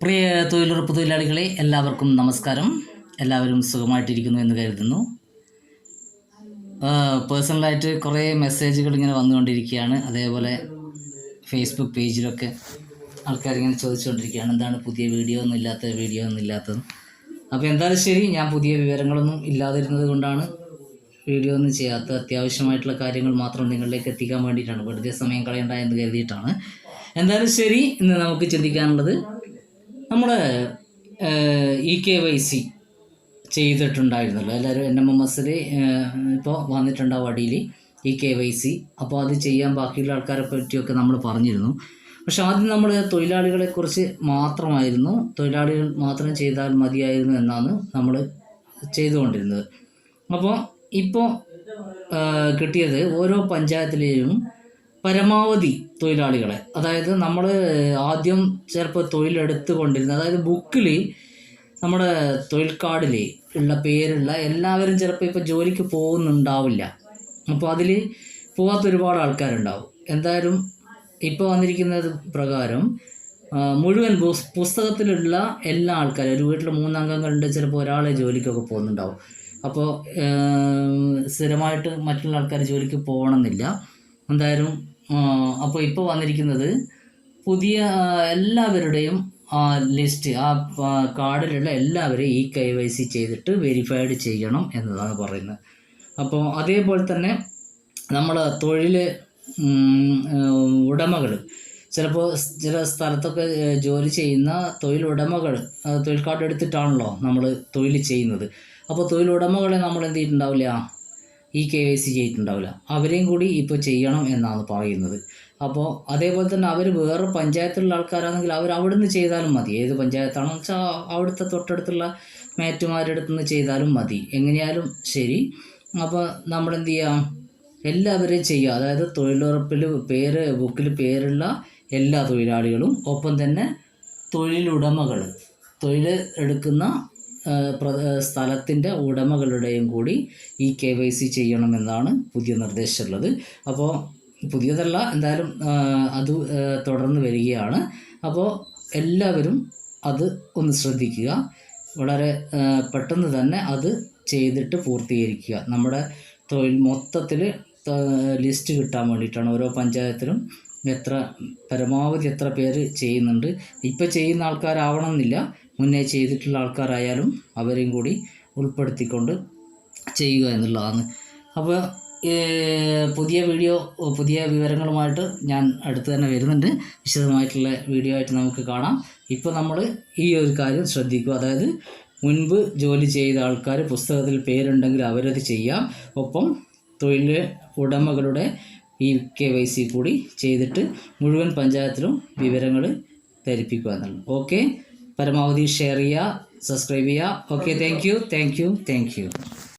പ്രിയ തൊഴിലുറപ്പ് തൊഴിലാളികളെ എല്ലാവർക്കും നമസ്കാരം. എല്ലാവരും സുഖമായിട്ടിരിക്കുന്നു എന്ന് കരുതുന്നു. പേഴ്സണലായിട്ട് കുറേ മെസ്സേജുകൾ ഇങ്ങനെ വന്നുകൊണ്ടിരിക്കുകയാണ്. അതേപോലെ ഫേസ്ബുക്ക് പേജിലൊക്കെ ആൾക്കാരിങ്ങനെ ചോദിച്ചുകൊണ്ടിരിക്കുകയാണ്. എന്താണ് പുതിയ വീഡിയോ ഒന്നും ഇല്ലാത്ത വീഡിയോ ഒന്നും ഇല്ലാത്തത്? അപ്പോൾ എന്തായാലും ശരി ഞാൻ പുതിയ വിവരങ്ങളൊന്നും ഇല്ലാതിരുന്നത് കൊണ്ടാണ് വീഡിയോ ഒന്നും ചെയ്യാത്ത അത്യാവശ്യമായിട്ടുള്ള കാര്യങ്ങൾ മാത്രം നിങ്ങളിലേക്ക് എത്തിക്കാൻ വേണ്ടിയിട്ടാണ്. വെറുതെ സമയം കളയണ്ട എന്ന് കരുതിയിട്ടാണ്. എന്തായാലും ശരി ഇന്ന് നമുക്ക് ചിന്തിക്കാനുള്ളത് നമ്മുടെ ഇ കെ വൈ സി ചെയ്തിട്ടുണ്ടായിരുന്നല്ലോ. എല്ലാവരും എൻ എം എം എസ്സിൽ ഇപ്പോൾ വന്നിട്ടുണ്ടാവും അടിയിൽ ഇ കെ വൈ സി. അപ്പോൾ അത് ചെയ്യാൻ ബാക്കിയുള്ള ആൾക്കാരെ പറ്റിയൊക്കെ നമ്മൾ പറഞ്ഞിരുന്നു. പക്ഷെ ആദ്യം നമ്മൾ തൊഴിലാളികളെക്കുറിച്ച് മാത്രമായിരുന്നു. തൊഴിലാളികൾ മാത്രം ചെയ്താൽ മതിയായിരുന്നു എന്നാണ് നമ്മൾ ചെയ്തുകൊണ്ടിരുന്നത്. അപ്പോൾ ഇപ്പോൾ കിട്ടിയത് ഓരോ പഞ്ചായത്തിലെയും പരമാവധി തൊഴിലാളികളെ. അതായത് നമ്മൾ ആദ്യം ചിലപ്പോൾ തൊഴിലെടുത്ത് കൊണ്ടിരുന്ന അതായത് ബുക്കിൽ നമ്മുടെ തൊഴിൽ കാർഡിൽ ഉള്ള പേരുള്ള എല്ലാവരും ചിലപ്പോൾ ഇപ്പോൾ ജോലിക്ക് പോകുന്നുണ്ടാവില്ല. അപ്പോൾ അതിൽ പോകാത്ത ഒരുപാട് ആൾക്കാരുണ്ടാവും. എന്തായാലും ഇപ്പോൾ വന്നിരിക്കുന്നത് പ്രകാരം മുഴുവൻ പുസ്തകത്തിലുള്ള എല്ലാ ആൾക്കാരും ഒരു വീട്ടിൽ മൂന്നംഗങ്ങളുണ്ട് ചിലപ്പോൾ ഒരാളെ ജോലിക്കൊക്കെ പോകുന്നുണ്ടാവും. അപ്പോൾ സ്ഥിരമായിട്ട് മറ്റുള്ള ആൾക്കാർ ജോലിക്ക് പോകണമെന്നില്ല. എന്തായാലും അപ്പോൾ ഇപ്പോൾ വന്നിരിക്കുന്നത് പുതിയ എല്ലാവരുടെയും ആ ലിസ്റ്റ് ആ കാർഡിലുള്ള എല്ലാവരെയും ഈ കെ വൈ സി ചെയ്തിട്ട് വെരിഫൈഡ് ചെയ്യണം എന്നതാണ് പറയുന്നത്. അപ്പോൾ അതേപോലെ തന്നെ നമ്മൾ തൊഴിൽ ഉടമകൾ ചിലപ്പോൾ ചില സ്ഥലത്തൊക്കെ ജോലി ചെയ്യുന്ന തൊഴിലുടമകൾ തൊഴിൽ കാർഡ് എടുത്തിട്ടാണല്ലോ നമ്മൾ തൊഴിൽ ചെയ്യുന്നത്. അപ്പോൾ തൊഴിലുടമകളെ നമ്മൾ എന്ത് ചെയ്തിട്ടുണ്ടാവില്ല? ഈ കെ വൈ സി ചെയ്തിട്ടുണ്ടാവില്ല. അവരെയും കൂടി ഇപ്പോൾ ചെയ്യണം എന്നാണ് പറയുന്നത്. അപ്പോൾ അതേപോലെ തന്നെ അവർ വേറെ പഞ്ചായത്തിലുള്ള ആൾക്കാരാണെങ്കിൽ അവർ അവിടുന്ന് ചെയ്താലും മതി. ഏത് പഞ്ചായത്താണെന്ന് വെച്ചാൽ അവിടുത്തെ തൊട്ടടുത്തുള്ള മേറ്റുമാരുടെ അടുത്ത് നിന്ന് ചെയ്താലും മതി. എങ്ങനെയാലും ശരി. അപ്പോൾ നമ്മളെന്ത് ചെയ്യാം? എല്ലാവരെയും ചെയ്യുക. അതായത് തൊഴിലുറപ്പിൽ പേര് ബുക്കിൽ പേരുള്ള എല്ലാ തൊഴിലാളികളും ഒപ്പം തന്നെ തൊഴിലുടമകൾ തൊഴിൽ എടുക്കുന്ന സ്ഥലത്തിന്റെ ഉടമകളുടെയും കൂടി ഈ കെ വൈ സി ചെയ്യണമെന്നാണ് പുതിയ നിർദ്ദേശമുള്ളത്. അപ്പോൾ പുതിയതല്ല എന്തായാലും അത് തുടർന്ന് വരികയാണ്. അപ്പോൾ എല്ലാവരും അത് ഒന്ന് ശ്രദ്ധിക്കുക. വളരെ പെട്ടെന്ന് തന്നെ അത് ചെയ്തിട്ട് പൂർത്തീകരിക്കുക. നമ്മുടെ തൊഴിൽ മൊത്തത്തിൽ ലിസ്റ്റ് കിട്ടാൻ വേണ്ടിയിട്ടാണ് ഓരോ പഞ്ചായത്തിലും എത്ര പരമാവധി എത്ര പേര് ചെയ്യുന്നുണ്ട്. ഇപ്പോൾ ചെയ്യുന്ന ആൾക്കാരാവണമെന്നില്ല. മുന്നേ ചെയ്തിട്ടുള്ള ആൾക്കാരായാലും അവരെയും കൂടി ഉൾപ്പെടുത്തിക്കൊണ്ട് ചെയ്യുക എന്നുള്ളതാണ്. അപ്പോൾ പുതിയ വീഡിയോ പുതിയ വിവരങ്ങളുമായിട്ട് ഞാൻ അടുത്ത് തന്നെ വരുന്നുണ്ട്. വിശദമായിട്ടുള്ള വീഡിയോ ആയിട്ട് നമുക്ക് കാണാം. ഇപ്പോൾ നമ്മൾ ഈ ഒരു കാര്യം ശ്രദ്ധിക്കുക. അതായത് മുൻപ് ജോലി ചെയ്ത ആൾക്കാർ പുസ്തകത്തിൽ പേരുണ്ടെങ്കിൽ അവരത് ചെയ്യാം. ഒപ്പം തൊഴിൽ ഉടമകളുടെ ഈ കെ വൈ സി കൂടി ചെയ്തിട്ട് മുഴുവൻ പഞ്ചായത്തിലും വിവരങ്ങൾ ധരിപ്പിക്കുക എന്നുള്ളത്. ഓക്കെ? പരമാവധി ഷെയർ ചെയ്യുക സബ്സ്ക്രൈബ് ചെയ്യുക. Okay thank you thank you thank you